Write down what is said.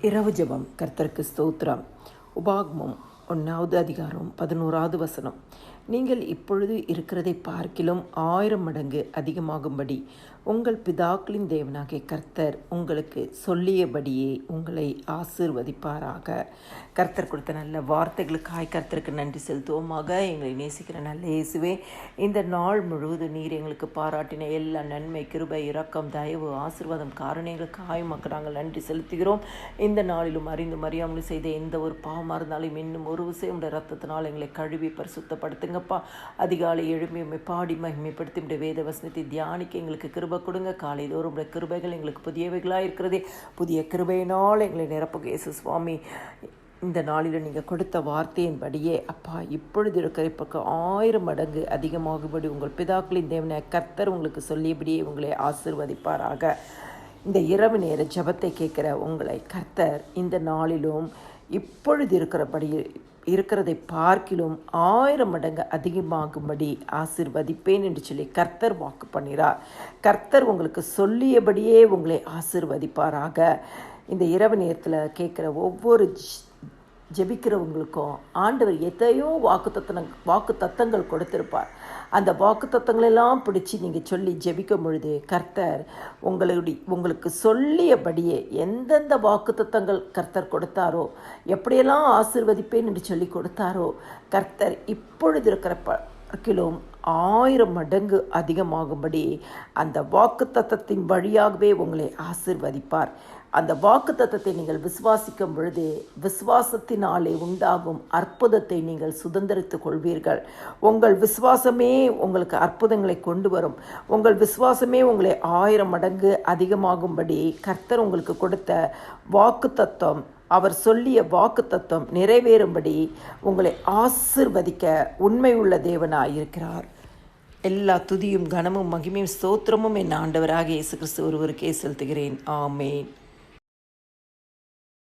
இரவு ஜபம். கர்த்தருக்கு ஸ்தோத்திரம். உபாகமம் ஒன்றாவது அதிகாரம் பதினோராவது வசனம். நீங்கள் இப்பொழுது இருக்கிறதை பார்க்கிலும் ஆயிரம் மடங்கு அதிகமாகும்படி உங்கள் பிதாக்களின் தேவனாகிய கர்த்தர் உங்களுக்கு சொல்லியபடியே உங்களை ஆசீர்வதிப்பாராக. கர்த்தர் கொடுத்த நல்ல வார்த்தைகளுக்காய் கர்த்தருக்கு நன்றி செலுத்துவோமாக. எங்களை நேசிக்கிற நல்ல இயேசுவே இந்த நாள் முழுவதும் நீர் எங்களுக்கு பாராட்டின எல்லா நன்மை கிருபை இரக்கம் தயவு ஆசீர்வாதம் காரணங்களுக்காய் மக்கள் நாங்கள் நன்றி செலுத்துகிறோம். இந்த நாளிலும் அறிந்து மறியாமல் செய்த எந்த ஒரு பாவமாக இருந்தாலும் இன்னும் ஒரு விஷயம் ரத்தத்தினால் எங்களை கழுவி கொடுங்கப்பா. அதிகாலை எழும்பி உண்மை பாடி மகிமைப்படுத்தி உடைய வேத வசனத்தை தியானிக்க எங்களுக்கு கிருபை கொடுங்க. காலை தோறும் உடைய கிருபைகள் எங்களுக்கு புதியவைகளாக இருக்கிறதே. புதிய கிருபையினால் எங்களை நிரப்புக இயேசு சுவாமி. இந்த நாளில் நீங்கள் கொடுத்த வார்த்தையின்படியே அப்பா இப்பொழுது இருக்கிற பக்கம் ஆயிரம் மடங்கு அதிகமாகும்படி உங்கள் பிதாக்களின் தேவனை கர்த்தர் உங்களுக்கு சொல்லியபடியே உங்களை ஆசிர்வதிப்பாராக. இந்த இரவு நேர ஜபத்தை கேட்குற உங்களை கர்த்தர் இந்த நாளிலும் இப்பொழுது இருக்கிறபடி இருக்கிறதை பார்க்கிலும் ஆயிரம் மடங்கு அதிகமாகும்படி ஆசிர்வதிப்பேன் என்று சொல்லி கர்த்தர் வாக்கு பண்ணிறார் கர்த்தர் உங்களுக்கு சொல்லியபடியே உங்களை ஆசிர்வதிப்பாராக. இந்த இரவு நேரத்தில் கேட்குற ஒவ்வொரு ஜெபிக்கிறவங்களுக்கும் ஆண்டவர் எத்தையோ வாக்கு தத்தன வாக்கு தத்தங்கள் கொடுத்திருப்பார். அந்த வாக்கு தத்தங்களெல்லாம் பிடிச்சி நீங்கள் சொல்லி ஜெபிக்கும் பொழுது கர்த்தர் உங்களுடைய உங்களுக்கு சொல்லியபடியே எந்தெந்த வாக்கு தத்தங்கள் கர்த்தர் கொடுத்தாரோ எப்படியெல்லாம் ஆசிர்வதிப்பேன் என்று சொல்லி கொடுத்தாரோ கர்த்தர் இப்பொழுது இருக்கிற பார்க்கிலும் ஆயிரம் மடங்கு அதிகமாகும்படி அந்த வாக்கு தத்தத்தின் வழியாகவே உங்களை ஆசிர்வதிப்பார். அந்த வாக்கு தத்தத்தை நீங்கள் விசுவாசிக்கும் பொழுது விசுவாசத்தினாலே உண்டாகும் அற்புதத்தை நீங்கள் சுதந்திரித்துக் கொள்வீர்கள். உங்கள் விசுவாசமே உங்களுக்கு அற்புதங்களை கொண்டு வரும். உங்கள் விசுவாசமே உங்களை ஆயிரம் மடங்கு அதிகமாகும்படி கர்த்தர் உங்களுக்கு கொடுத்த வாக்கு தத்துவம் அவர் சொல்லிய வாக்கு தத்துவம் நிறைவேறும்படி உங்களை ஆசிர்வதிக்க உண்மை உள்ள இருக்கிறார். எல்லா துதியும் கனமும் மகிமையும் ஸ்தோத்திரமும் என் ஆண்டவராக இயேசு கிறிஸ்து ஒருவருக்கே செலுத்துகிறேன். ஆமேன்.